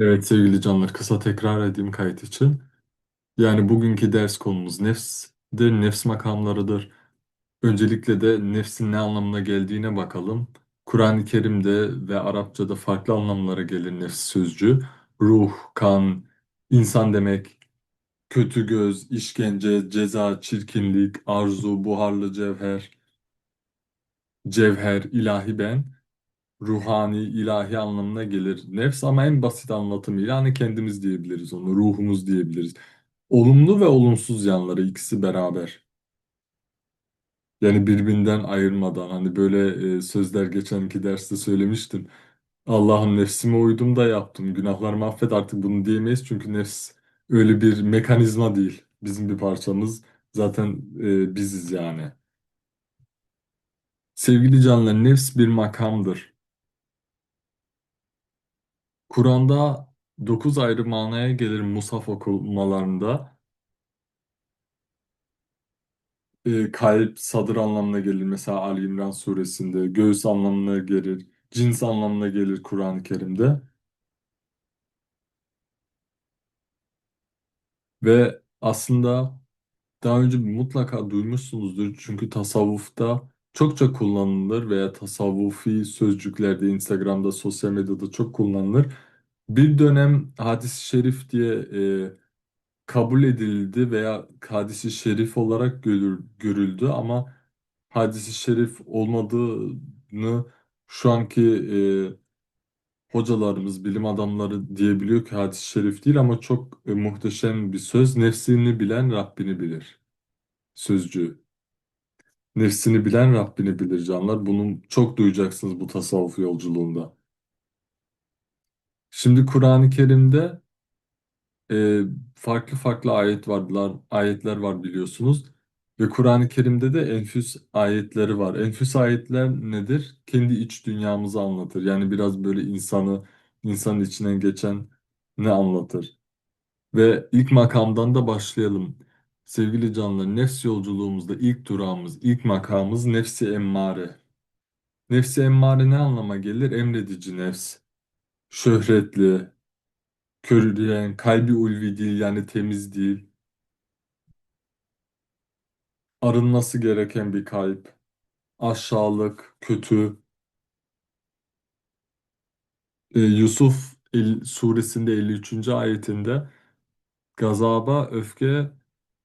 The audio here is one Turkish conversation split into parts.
Evet sevgili canlar kısa tekrar edeyim kayıt için. Yani bugünkü ders konumuz nefsdir, nefs makamlarıdır. Öncelikle de nefsin ne anlamına geldiğine bakalım. Kur'an-ı Kerim'de ve Arapçada farklı anlamlara gelir nefs sözcüğü. Ruh, kan, insan demek, kötü göz, işkence, ceza, çirkinlik, arzu, buharlı cevher, cevher, ilahi ben. Ruhani, ilahi anlamına gelir. Nefs ama en basit anlatımıyla hani kendimiz diyebiliriz onu, ruhumuz diyebiliriz. Olumlu ve olumsuz yanları ikisi beraber. Yani birbirinden ayırmadan hani böyle e, sözler geçenki derste söylemiştim. Allah'ım nefsime uydum da yaptım. Günahlarımı affet artık bunu diyemeyiz çünkü nefs öyle bir mekanizma değil. Bizim bir parçamız zaten e, biziz yani. Sevgili canlar, nefs bir makamdır. Kur'an'da 9 ayrı manaya gelir Musaf okumalarında. E, kalp, sadır anlamına gelir mesela Ali İmran suresinde. Göğüs anlamına gelir. Cins anlamına gelir Kur'an-ı Kerim'de. Ve aslında daha önce mutlaka duymuşsunuzdur. Çünkü tasavvufta çokça kullanılır veya tasavvufi sözcüklerde Instagram'da, sosyal medyada çok kullanılır. Bir dönem hadis-i şerif diye e, kabul edildi veya hadisi şerif olarak görül- görüldü ama hadisi şerif olmadığını şu anki e, hocalarımız, bilim adamları diyebiliyor ki hadis-i şerif değil ama çok e, muhteşem bir söz. Nefsini bilen Rabbini bilir sözcüğü. Nefsini bilen Rabbini bilir canlar. Bunu çok duyacaksınız bu tasavvuf yolculuğunda. Şimdi Kur'an-ı Kerim'de e, farklı farklı ayet varlar, ayetler var biliyorsunuz. Ve Kur'an-ı Kerim'de de enfüs ayetleri var. Enfüs ayetler nedir? Kendi iç dünyamızı anlatır. Yani biraz böyle insanı, insanın içinden geçen ne anlatır? Ve ilk makamdan da başlayalım. Sevgili canlar, nefs yolculuğumuzda ilk durağımız, ilk makamımız nefsi emmare. Nefsi emmare ne anlama gelir? Emredici nefs. Şöhretli, körüleyen, kalbi ulvi değil yani temiz değil. arınması gereken bir kalp, aşağılık, kötü. Ee, Yusuf suresinde 53. ayetinde gazaba, öfke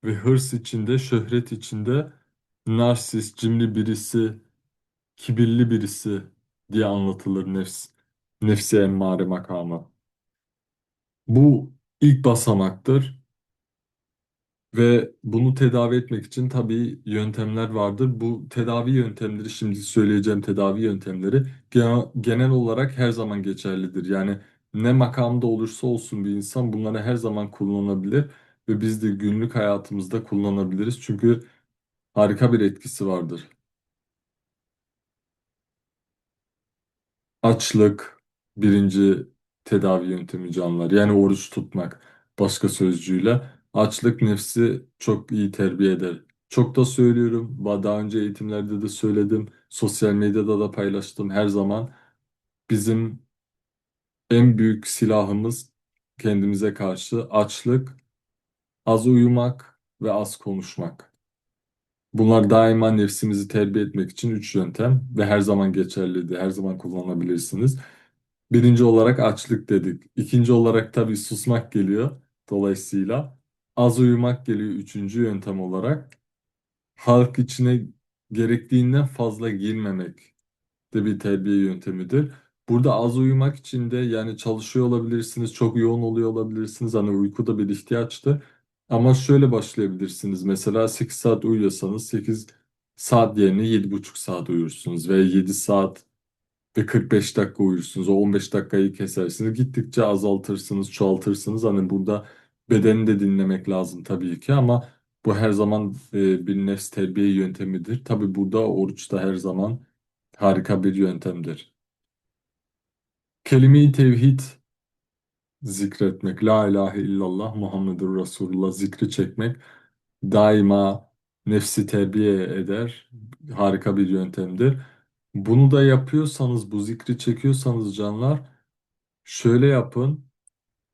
ve hırs içinde, şöhret içinde narsist, cimri birisi, kibirli birisi diye anlatılır nefs, nefsi emmare makamı. Bu ilk basamaktır. Ve bunu tedavi etmek için tabii yöntemler vardır. Bu tedavi yöntemleri, şimdi söyleyeceğim tedavi yöntemleri genel, genel olarak her zaman geçerlidir. Yani ne makamda olursa olsun bir insan bunları her zaman kullanabilir ve biz de günlük hayatımızda kullanabiliriz. Çünkü harika bir etkisi vardır. Açlık birinci tedavi yöntemi canlar. Yani oruç tutmak başka sözcüğüyle. Açlık nefsi çok iyi terbiye eder. Çok da söylüyorum. Daha önce eğitimlerde de söyledim. Sosyal medyada da paylaştım her zaman. Bizim en büyük silahımız kendimize karşı açlık, az uyumak ve az konuşmak. Bunlar daima nefsimizi terbiye etmek için üç yöntem ve her zaman geçerlidir. Her zaman kullanabilirsiniz. Birinci olarak açlık dedik. İkinci olarak tabii susmak geliyor. Dolayısıyla az uyumak geliyor üçüncü yöntem olarak. Halk içine gerektiğinden fazla girmemek de bir terbiye yöntemidir. Burada az uyumak için de yani çalışıyor olabilirsiniz, çok yoğun oluyor olabilirsiniz. Hani uyku da bir ihtiyaçtır. Ama şöyle başlayabilirsiniz. Mesela 8 saat uyuyorsanız 8 saat yerine yedi buçuk saat uyursunuz ve 7 saat ve 45 dakika uyursunuz. O 15 dakikayı kesersiniz. Gittikçe azaltırsınız, çoğaltırsınız. Hani burada bedeni de dinlemek lazım tabii ki ama bu her zaman e, bir nefs terbiye yöntemidir. Tabii burada oruç da her zaman harika bir yöntemdir. Kelime-i tevhid zikretmek, la ilahe illallah Muhammedur Resulullah zikri çekmek daima nefsi terbiye eder. Harika bir yöntemdir. Bunu da yapıyorsanız, bu zikri çekiyorsanız canlar şöyle yapın.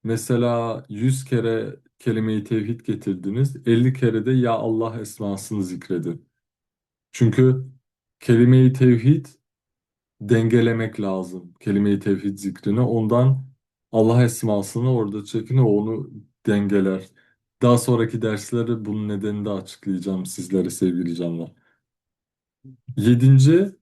Mesela 100 kere kelime-i tevhid getirdiniz. 50 kere de ya Allah esmasını zikredin. Çünkü kelime-i tevhid dengelemek lazım. Kelime-i tevhid zikrini. Ondan Allah esmasını orada çekin o onu dengeler. Daha sonraki derslerde bunun nedenini de açıklayacağım sizlere sevgili canlar. Yedinci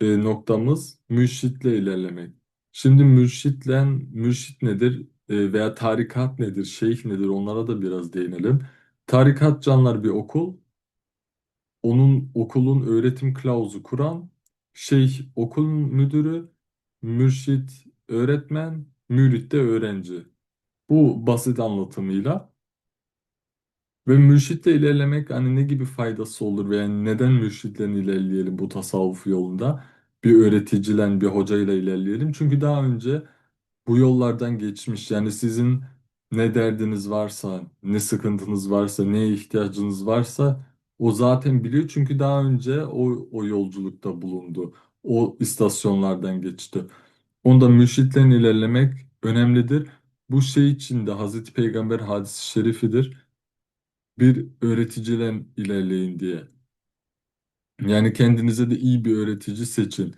e, noktamız mürşitle ilerlemek. Şimdi mürşitle mürşit nedir E, veya tarikat nedir, şeyh nedir onlara da biraz değinelim. Tarikat canlar bir okul. Onun okulun öğretim kılavuzu kuran şeyh okul müdürü, mürşit öğretmen, mürit de öğrenci. Bu basit anlatımıyla. Ve mürşitle ilerlemek hani ne gibi faydası olur veya neden mürşitle ilerleyelim bu tasavvuf yolunda? Bir öğreticiyle, bir hocayla ilerleyelim. Çünkü daha önce bu yollardan geçmiş. Yani sizin ne derdiniz varsa, ne sıkıntınız varsa, neye ihtiyacınız varsa o zaten biliyor. Çünkü daha önce o, o yolculukta bulundu. O istasyonlardan geçti. Onda mürşitle ilerlemek önemlidir. Bu şey için de Hazreti Peygamber hadisi şerifidir bir öğreticiyle ilerleyin diye. Yani kendinize de iyi bir öğretici seçin.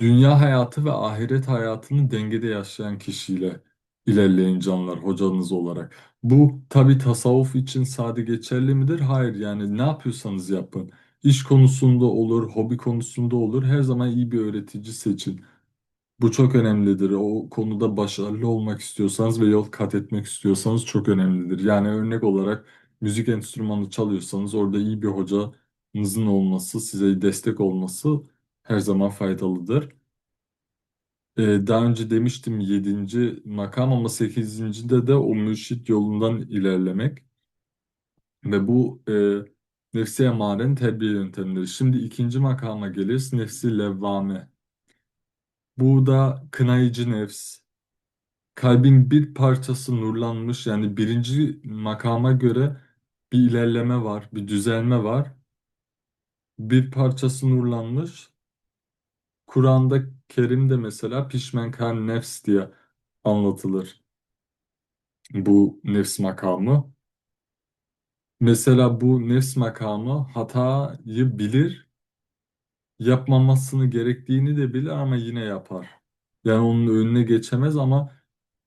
Dünya hayatı ve ahiret hayatını dengede yaşayan kişiyle ilerleyin canlar hocanız olarak. Bu tabi tasavvuf için sade geçerli midir? Hayır yani ne yapıyorsanız yapın. İş konusunda olur, hobi konusunda olur. Her zaman iyi bir öğretici seçin. Bu çok önemlidir. O konuda başarılı olmak istiyorsanız ve yol kat etmek istiyorsanız çok önemlidir. Yani örnek olarak müzik enstrümanı çalıyorsanız orada iyi bir hocanızın olması, size destek olması her zaman faydalıdır. Ee, daha önce demiştim yedinci makam ama sekizincide de o mürşit yolundan ilerlemek ve bu e, nefsi emarenin terbiye yöntemidir. Şimdi ikinci makama geliriz nefsi levvame. Bu da kınayıcı nefs. Kalbin bir parçası nurlanmış yani birinci makama göre bir ilerleme var, bir düzelme var. Bir parçası nurlanmış. Kur'an'da Kerim'de mesela pişmenkan nefs diye anlatılır bu nefs makamı. Mesela bu nefs makamı hatayı bilir, yapmamasını gerektiğini de bilir ama yine yapar. Yani onun önüne geçemez ama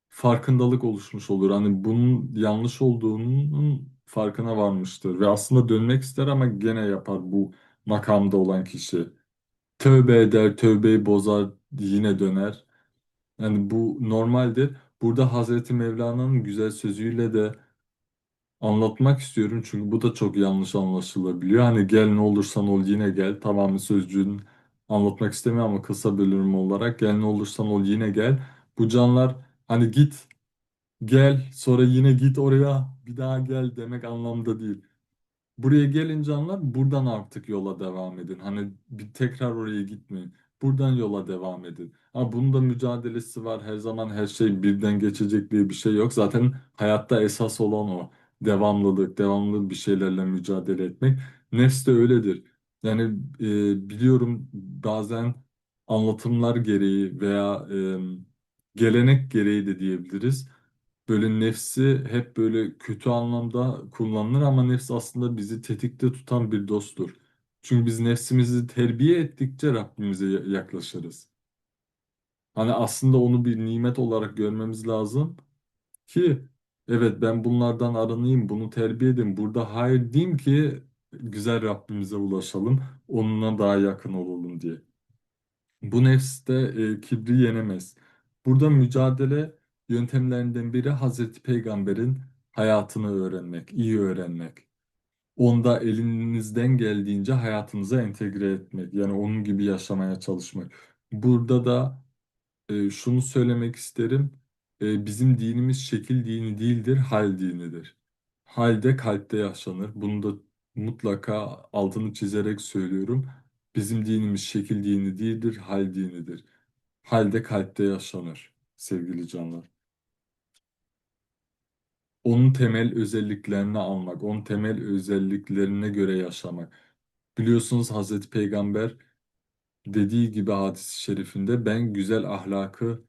farkındalık oluşmuş olur. Hani bunun yanlış olduğunun farkına varmıştır ve aslında dönmek ister ama gene yapar bu makamda olan kişi. Tövbe eder, tövbeyi bozar, yine döner. Yani bu normaldir. Burada Hazreti Mevlana'nın güzel sözüyle de anlatmak istiyorum çünkü bu da çok yanlış anlaşılabiliyor. Hani gel ne olursan ol yine gel. Tamamı sözcüğün anlatmak istemiyorum ama kısa bölüm olarak gel ne olursan ol yine gel. Bu canlar hani git Gel sonra yine git oraya bir daha gel demek anlamda değil. Buraya gelin canlar buradan artık yola devam edin. Hani bir tekrar oraya gitmeyin. Buradan yola devam edin. Ama bunun da mücadelesi var. Her zaman her şey birden geçecek diye bir şey yok. Zaten hayatta esas olan o. Devamlılık, devamlı bir şeylerle mücadele etmek. Nefs de öyledir. Yani e, biliyorum bazen anlatımlar gereği veya e, gelenek gereği de diyebiliriz Böyle nefsi hep böyle kötü anlamda kullanılır ama nefs aslında bizi tetikte tutan bir dosttur. Çünkü biz nefsimizi terbiye ettikçe Rabbimize ya- yaklaşırız. Hani aslında onu bir nimet olarak görmemiz lazım ki evet ben bunlardan arınayım, bunu terbiye edeyim. Burada hayır diyeyim ki güzel Rabbimize ulaşalım, onunla daha yakın olalım diye. Bu nefste e, kibri yenemez. Burada mücadele yöntemlerinden biri Hazreti Peygamber'in hayatını öğrenmek, iyi öğrenmek. Onda elinizden geldiğince hayatınıza entegre etmek. Yani onun gibi yaşamaya çalışmak. Burada da e, şunu söylemek isterim. E, bizim dinimiz şekil dini değildir, hal dinidir. Halde kalpte yaşanır. Bunu da mutlaka altını çizerek söylüyorum. Bizim dinimiz şekil dini değildir, hal dinidir. Halde kalpte yaşanır sevgili canlar. Onun temel özelliklerini almak, onun temel özelliklerine göre yaşamak. Biliyorsunuz Hazreti Peygamber dediği gibi hadis-i şerifinde ben güzel ahlakı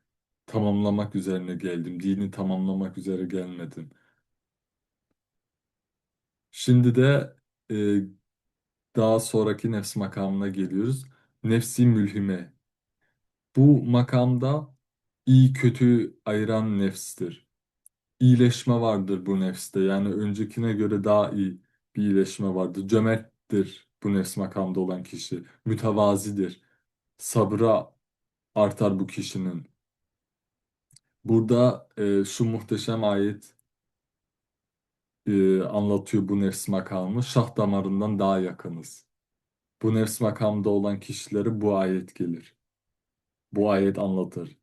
tamamlamak üzerine geldim. Dini tamamlamak üzere gelmedim. Şimdi de e, daha sonraki nefs makamına geliyoruz. Nefsi mülhime. Bu makamda iyi kötü ayıran nefstir. İyileşme vardır bu nefste. Yani öncekine göre daha iyi bir iyileşme vardır. Cömerttir bu nefs makamda olan kişi. Mütevazidir. Sabra artar bu kişinin. Burada e, şu muhteşem ayet e, anlatıyor bu nefs makamı. Şah damarından daha yakınız. Bu nefs makamda olan kişilere bu ayet gelir. Bu ayet anlatır.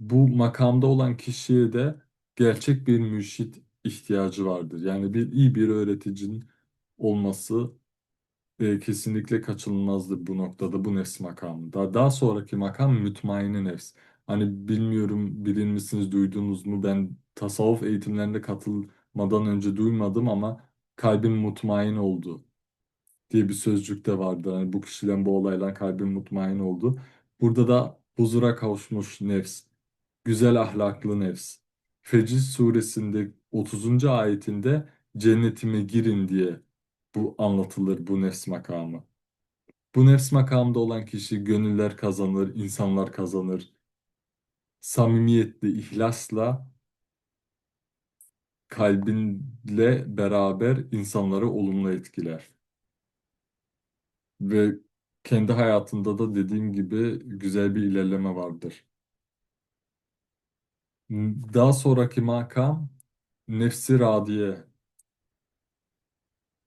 Bu makamda olan kişiye de gerçek bir mürşit ihtiyacı vardır. Yani bir iyi bir öğreticinin olması e, kesinlikle kaçınılmazdır bu noktada bu nefs makamında. Daha sonraki makam mütmain nefs. Hani bilmiyorum bilir misiniz duydunuz mu ben tasavvuf eğitimlerine katılmadan önce duymadım ama kalbim mutmain oldu diye bir sözcük de vardı. Hani bu kişiden bu olayla kalbim mutmain oldu. Burada da huzura kavuşmuş nefs, güzel ahlaklı nefs. Fecr suresinde 30. ayetinde cennetime girin diye bu anlatılır bu nefs makamı. Bu nefs makamında olan kişi gönüller kazanır, insanlar kazanır. Samimiyetle, ihlasla, kalbinle beraber insanları olumlu etkiler. Ve kendi hayatında da dediğim gibi güzel bir ilerleme vardır. Daha sonraki makam nefsi radiye.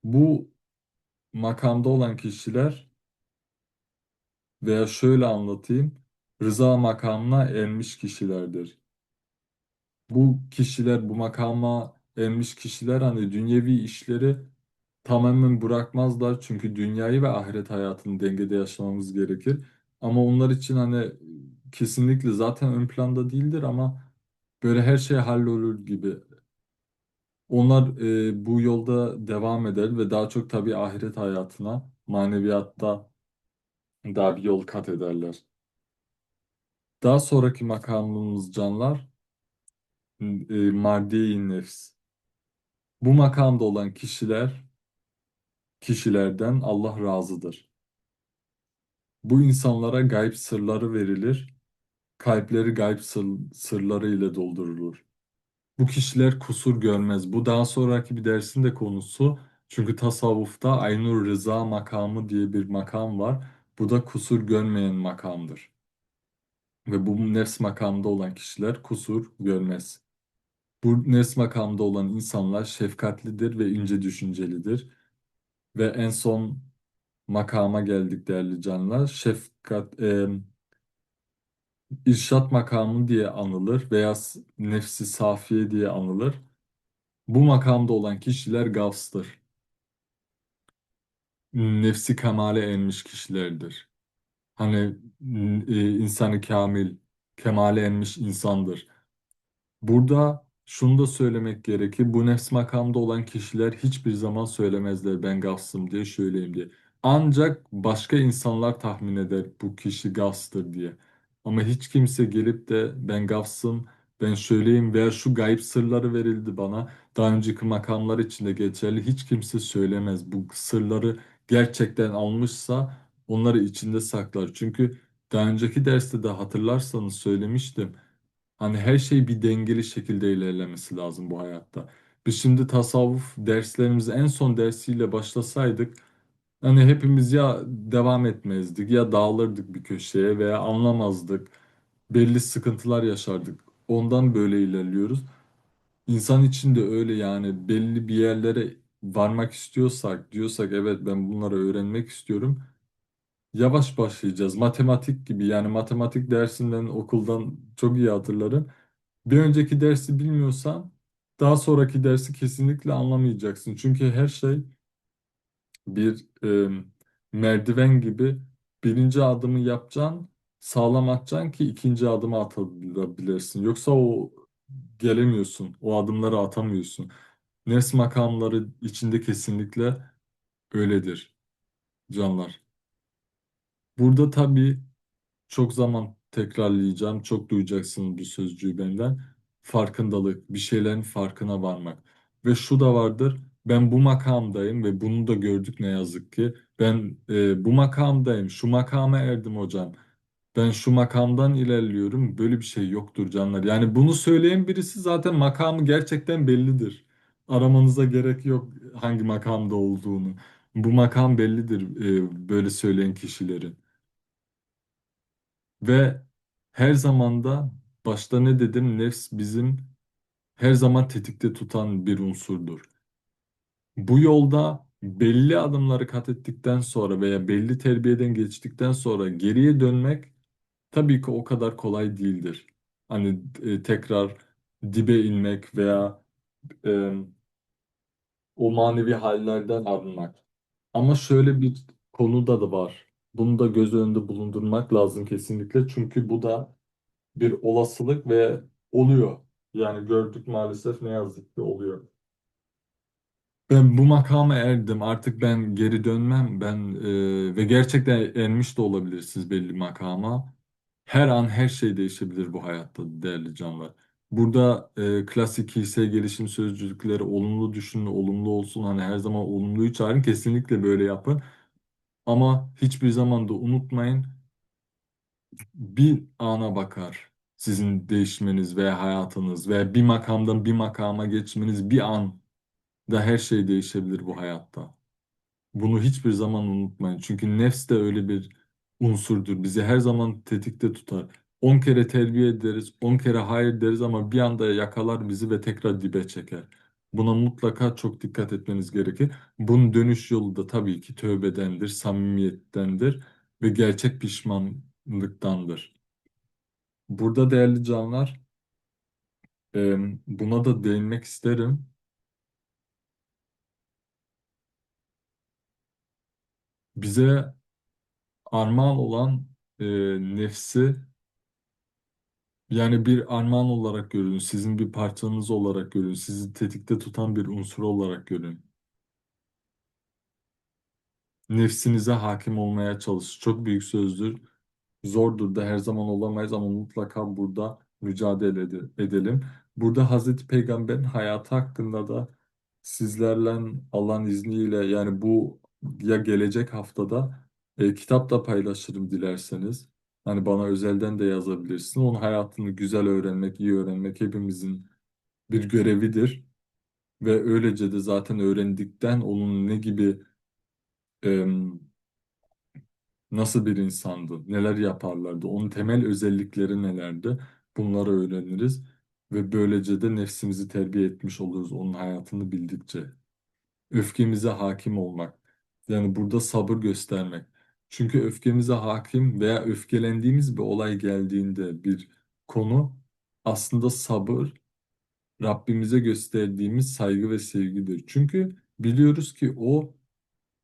Bu makamda olan kişiler veya şöyle anlatayım, rıza makamına ermiş kişilerdir. Bu kişiler, bu makama ermiş kişiler hani dünyevi işleri tamamen bırakmazlar. Çünkü dünyayı ve ahiret hayatını dengede yaşamamız gerekir. Ama onlar için hani kesinlikle zaten ön planda değildir ama böyle her şey hallolur gibi. Onlar e, bu yolda devam eder ve daha çok tabii ahiret hayatına, maneviyatta daha bir yol kat ederler. Daha sonraki makamımız canlar, e, mardiye nefs. Bu makamda olan kişiler, kişilerden Allah razıdır. Bu insanlara gayb sırları verilir, kalpleri gayb sır, sırları ile doldurulur. Bu kişiler kusur görmez. Bu daha sonraki bir dersin de konusu. Çünkü tasavvufta Aynur Rıza makamı diye bir makam var. Bu da kusur görmeyen makamdır. Ve bu nefs makamda olan kişiler kusur görmez. Bu nefs makamda olan insanlar şefkatlidir ve ince düşüncelidir. Ve en son makama geldik değerli canlar. Şefkat, e, irşat makamı diye anılır veya nefsi safiye diye anılır. Bu makamda olan kişiler gavstır. Nefsi kemale ermiş kişilerdir. Hani e, insanı kamil, kemale ermiş insandır. Burada şunu da söylemek gerekir. Bu nefs makamda olan kişiler hiçbir zaman söylemezler ben gafsım diye söyleyeyim diye. Ancak başka insanlar tahmin eder bu kişi gafstır diye. Ama hiç kimse gelip de ben gafsım, ben söyleyeyim veya şu gayb sırları verildi bana. Daha önceki makamlar için de geçerli. Hiç kimse söylemez. Bu sırları gerçekten almışsa onları içinde saklar. Çünkü daha önceki derste de hatırlarsanız söylemiştim. Hani her şey bir dengeli şekilde ilerlemesi lazım bu hayatta. Biz şimdi tasavvuf derslerimizi en son dersiyle başlasaydık hani hepimiz ya devam etmezdik ya dağılırdık bir köşeye veya anlamazdık. Belli sıkıntılar yaşardık. Ondan böyle ilerliyoruz. İnsan için de öyle yani belli bir yerlere varmak istiyorsak, diyorsak evet ben bunları öğrenmek istiyorum. Yavaş başlayacağız. Matematik gibi yani matematik dersinden okuldan çok iyi hatırlarım. Bir önceki dersi bilmiyorsan daha sonraki dersi kesinlikle anlamayacaksın. Çünkü her şey bir e, merdiven gibi birinci adımı yapacaksın, sağlam atacaksın ki ikinci adımı atabilirsin. Yoksa o gelemiyorsun, o adımları atamıyorsun. Nefs makamları içinde kesinlikle öyledir canlar. Burada tabii çok zaman tekrarlayacağım. Çok duyacaksınız bu sözcüğü benden. Farkındalık, bir şeylerin farkına varmak. Ve şu da vardır. Ben bu makamdayım ve bunu da gördük ne yazık ki. Ben e, bu makamdayım, şu makama erdim hocam. Ben şu makamdan ilerliyorum. Böyle bir şey yoktur canlar. Yani bunu söyleyen birisi zaten makamı gerçekten bellidir. Aramanıza gerek yok hangi makamda olduğunu. Bu makam bellidir e, böyle söyleyen kişilerin. Ve her zaman da başta ne dedim? Nefs bizim her zaman tetikte tutan bir unsurdur. Bu yolda belli adımları kat ettikten sonra veya belli terbiyeden geçtikten sonra geriye dönmek tabii ki o kadar kolay değildir. Hani e, tekrar dibe inmek veya e, o manevi hallerden arınmak. Ama şöyle bir konuda da var. Bunu da göz önünde bulundurmak lazım kesinlikle. Çünkü bu da bir olasılık ve oluyor. Yani gördük maalesef ne yazık ki oluyor. Ben bu makama erdim. Artık ben geri dönmem. Ben e, ve gerçekten ermiş de olabilirsiniz belli makama. Her an her şey değişebilir bu hayatta değerli canlar. Burada e, klasik kişisel gelişim sözcükleri olumlu düşünün, olumlu olsun. Hani her zaman olumluyu çağırın. Kesinlikle böyle yapın. Ama hiçbir zaman da unutmayın. Bir ana bakar sizin değişmeniz veya hayatınız veya bir makamdan bir makama geçmeniz bir anda her şey değişebilir bu hayatta. Bunu hiçbir zaman unutmayın. Çünkü nefs de öyle bir unsurdur. Bizi her zaman tetikte tutar. 10 kere terbiye ederiz, 10 kere hayır deriz ama bir anda yakalar bizi ve tekrar dibe çeker. Buna mutlaka çok dikkat etmeniz gerekir. Bunun dönüş yolu da tabii ki tövbedendir, samimiyettendir ve gerçek pişmanlıktandır. Burada değerli canlar, buna da değinmek isterim. Bize armağan olan nefsi yani bir armağan olarak görün, sizin bir parçanız olarak görün, sizi tetikte tutan bir unsur olarak görün. Nefsinize hakim olmaya çalış. Çok büyük sözdür. Zordur da her zaman olamayız ama mutlaka burada mücadele ede- edelim. Burada Hazreti Peygamber'in hayatı hakkında da sizlerle Allah'ın izniyle yani bu ya gelecek haftada e, kitap da paylaşırım dilerseniz. Hani bana özelden de yazabilirsin. Onun hayatını güzel öğrenmek, iyi öğrenmek hepimizin bir görevidir. Ve öylece de zaten öğrendikten onun ne gibi em, nasıl bir insandı, neler yaparlardı, onun temel özellikleri nelerdi bunları öğreniriz. Ve böylece de nefsimizi terbiye etmiş oluruz onun hayatını bildikçe. Öfkemize hakim olmak. Yani burada sabır göstermek. Çünkü öfkemize hakim veya öfkelendiğimiz bir olay geldiğinde bir konu aslında sabır Rabbimize gösterdiğimiz saygı ve sevgidir. Çünkü biliyoruz ki o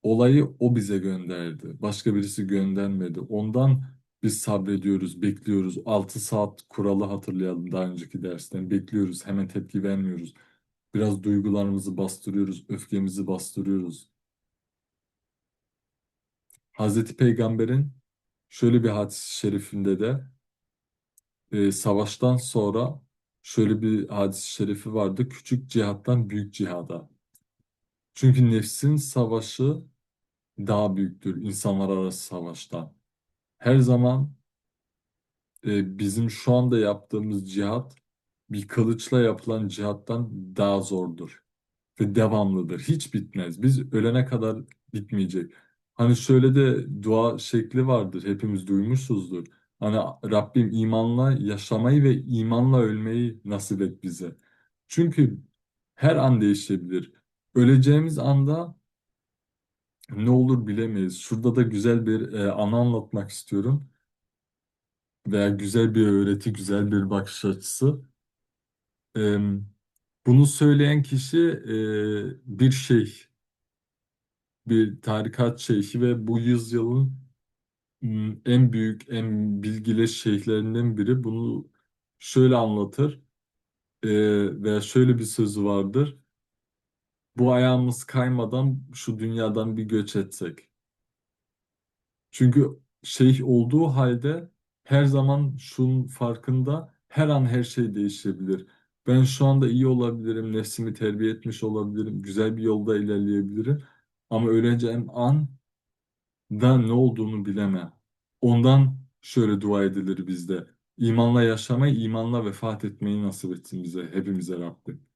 olayı o bize gönderdi. Başka birisi göndermedi. Ondan biz sabrediyoruz, bekliyoruz. 6 saat kuralı hatırlayalım daha önceki dersten. Bekliyoruz, hemen tepki vermiyoruz. Biraz duygularımızı bastırıyoruz, öfkemizi bastırıyoruz. Hazreti Peygamber'in şöyle bir hadis-i şerifinde de e, savaştan sonra şöyle bir hadis-i şerifi vardı. Küçük cihattan büyük cihada. Çünkü nefsin savaşı daha büyüktür insanlar arası savaştan. Her zaman e, bizim şu anda yaptığımız cihat bir kılıçla yapılan cihattan daha zordur ve devamlıdır. Hiç bitmez. Biz ölene kadar bitmeyecek. Hani şöyle de dua şekli vardır. Hepimiz duymuşuzdur. Hani Rabbim imanla yaşamayı ve imanla ölmeyi nasip et bize. Çünkü her an değişebilir. Öleceğimiz anda ne olur bilemeyiz. Şurada da güzel bir e, anı anlatmak istiyorum. Veya güzel bir öğreti, güzel bir bakış açısı. E, bunu söyleyen kişi e, bir şeyh, bir tarikat şeyhi ve bu yüzyılın m, en büyük, en bilgili şeyhlerinden biri. Bunu şöyle anlatır e, veya şöyle bir sözü vardır. Bu ayağımız kaymadan şu dünyadan bir göç etsek. Çünkü şeyh olduğu halde her zaman şunun farkında her an her şey değişebilir. Ben şu anda iyi olabilirim, nefsimi terbiye etmiş olabilirim, güzel bir yolda ilerleyebilirim. Ama öleceğim an da ne olduğunu bilemem. Ondan şöyle dua edilir bizde. İmanla yaşamayı, imanla vefat etmeyi nasip etsin bize, hepimize Rabbim.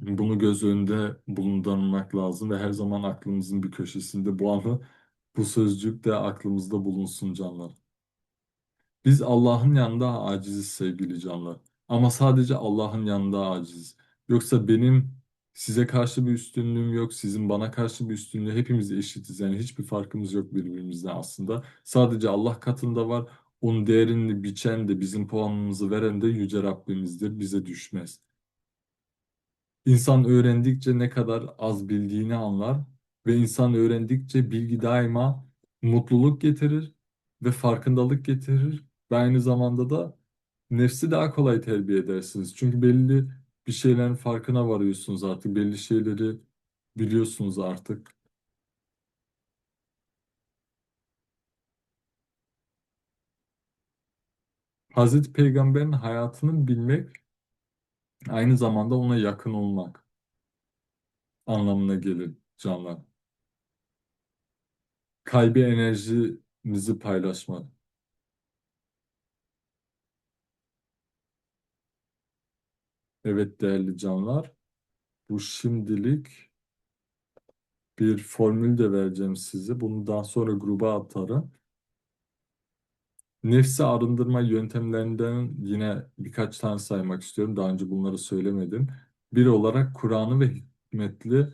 Bunu göz önünde bulundurmak lazım ve her zaman aklımızın bir köşesinde bu anı, bu sözcük de aklımızda bulunsun canlar. Biz Allah'ın yanında aciziz sevgili canlar. Ama sadece Allah'ın yanında aciziz. Yoksa benim size karşı bir üstünlüğüm yok, sizin bana karşı bir üstünlüğü hepimiz eşitiz. Yani hiçbir farkımız yok birbirimizden aslında. Sadece Allah katında var. Onun değerini biçen de bizim puanımızı veren de Yüce Rabbimizdir. Bize düşmez. İnsan öğrendikçe ne kadar az bildiğini anlar ve insan öğrendikçe bilgi daima mutluluk getirir ve farkındalık getirir ve aynı zamanda da nefsi daha kolay terbiye edersiniz. Çünkü belli bir şeylerin farkına varıyorsunuz artık. Belli şeyleri biliyorsunuz artık. Hazreti Peygamber'in hayatını bilmek aynı zamanda ona yakın olmak anlamına gelir canlar. Kalbi enerjinizi paylaşmak. Evet değerli canlar, bu şimdilik bir formül de vereceğim size. Bunu daha sonra gruba atarım. Nefsi arındırma yöntemlerinden yine birkaç tane saymak istiyorum. Daha önce bunları söylemedim. Bir olarak Kur'an'ı ve hikmetli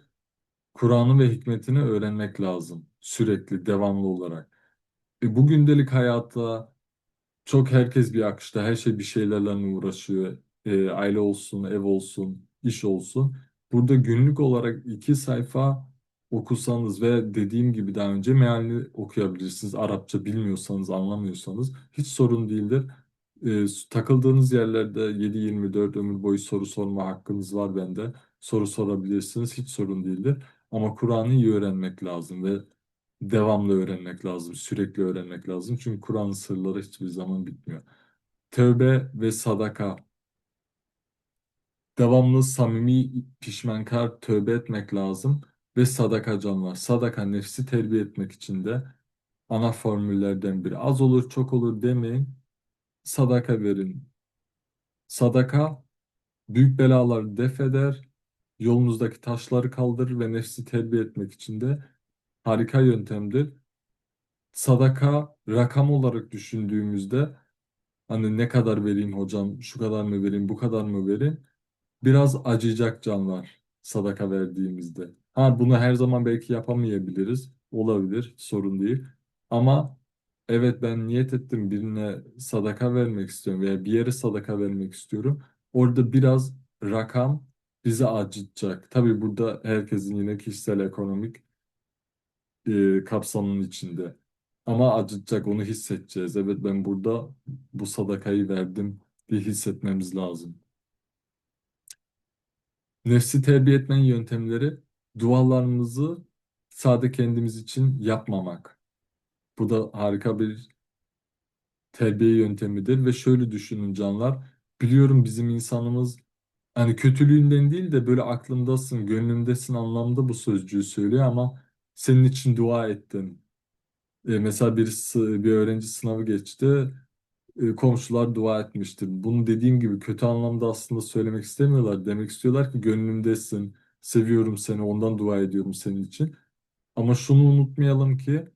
Kur'an'ı ve hikmetini öğrenmek lazım. Sürekli, devamlı olarak. E, bu gündelik hayatta çok herkes bir akışta, her şey bir şeylerle uğraşıyor. E, aile olsun, ev olsun, iş olsun. Burada günlük olarak iki sayfa okusanız ve dediğim gibi daha önce mealini okuyabilirsiniz. Arapça bilmiyorsanız, anlamıyorsanız hiç sorun değildir. E, takıldığınız yerlerde 7-24 ömür boyu soru sorma hakkınız var bende. Soru sorabilirsiniz, hiç sorun değildir. Ama Kur'an'ı iyi öğrenmek lazım ve devamlı öğrenmek lazım, sürekli öğrenmek lazım. Çünkü Kur'an'ın sırları hiçbir zaman bitmiyor. Tövbe ve sadaka. Devamlı samimi pişmankar tövbe etmek lazım ve sadaka canlar. Sadaka nefsi terbiye etmek için de ana formüllerden biri. Az olur çok olur demeyin. Sadaka verin. Sadaka büyük belaları def eder, yolunuzdaki taşları kaldırır ve nefsi terbiye etmek için de harika yöntemdir. Sadaka rakam olarak düşündüğümüzde hani ne kadar vereyim hocam, şu kadar mı vereyim, bu kadar mı vereyim? Biraz acıyacak canlar sadaka verdiğimizde. Ha bunu her zaman belki yapamayabiliriz. Olabilir, sorun değil. Ama evet ben niyet ettim birine sadaka vermek istiyorum veya bir yere sadaka vermek istiyorum. Orada biraz rakam bizi acıtacak. Tabii burada herkesin yine kişisel ekonomik e, kapsamının içinde. Ama acıtacak onu hissedeceğiz. Evet ben burada bu sadakayı verdim diye hissetmemiz lazım. Nefsi terbiye etmenin yöntemleri dualarımızı sade kendimiz için yapmamak. Bu da harika bir terbiye yöntemidir ve şöyle düşünün canlar. Biliyorum bizim insanımız hani kötülüğünden değil de böyle aklımdasın, gönlümdesin anlamda bu sözcüğü söylüyor ama senin için dua ettim. E, mesela bir, bir öğrenci sınavı geçti. E, komşular dua etmiştir. Bunu dediğim gibi kötü anlamda aslında söylemek istemiyorlar. Demek istiyorlar ki gönlümdesin, seviyorum seni, ondan dua ediyorum senin için. Ama şunu unutmayalım ki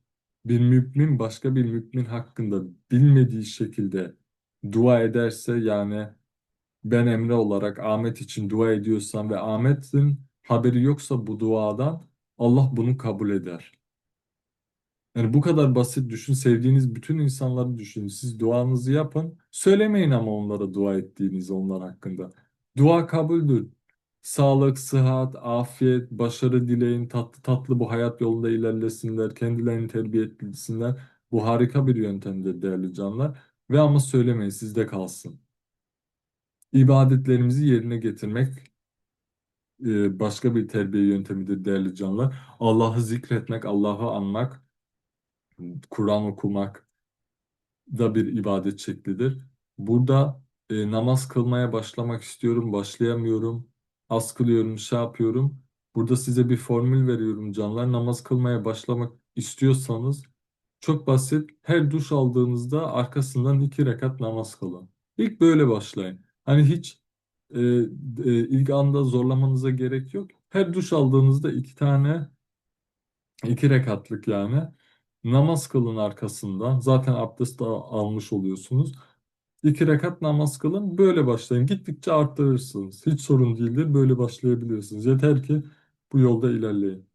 bir mümin başka bir mümin hakkında bilmediği şekilde dua ederse yani ben Emre olarak Ahmet için dua ediyorsam ve Ahmet'in haberi yoksa bu duadan Allah bunu kabul eder. Yani bu kadar basit düşün. Sevdiğiniz bütün insanları düşünün. Siz duanızı yapın. Söylemeyin ama onlara dua ettiğiniz onlar hakkında. Dua kabuldür. Sağlık, sıhhat, afiyet, başarı dileyin. Tatlı tatlı bu hayat yolunda ilerlesinler. Kendilerini terbiye etsinler. Bu harika bir yöntemdir değerli canlar. Ve ama söylemeyin sizde kalsın. İbadetlerimizi yerine getirmek e, başka bir terbiye yöntemidir değerli canlar. Allah'ı zikretmek, Allah'ı anmak Kur'an okumak, da bir ibadet şeklidir. Burada e, namaz kılmaya başlamak istiyorum, başlayamıyorum. Az kılıyorum, şey yapıyorum. Burada size bir formül veriyorum canlar. Namaz kılmaya başlamak istiyorsanız çok basit. Her duş aldığınızda arkasından iki rekat namaz kılın. İlk böyle başlayın. Hani hiç e, e, ilk anda zorlamanıza gerek yok. Her duş aldığınızda iki tane iki rekatlık yani namaz kılın arkasından. Zaten abdest al- almış oluyorsunuz. İki rekat namaz kılın. Böyle başlayın. Gittikçe arttırırsınız. Hiç sorun değildir. Böyle başlayabilirsiniz. Yeter ki bu yolda ilerleyin.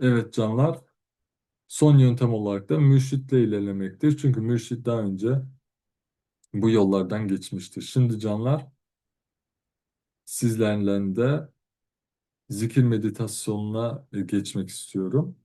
Evet canlar. Son yöntem olarak da mürşitle ilerlemektir. Çünkü mürşit daha önce bu yollardan geçmiştir. Şimdi canlar sizlerle de zikir meditasyonuna geçmek istiyorum.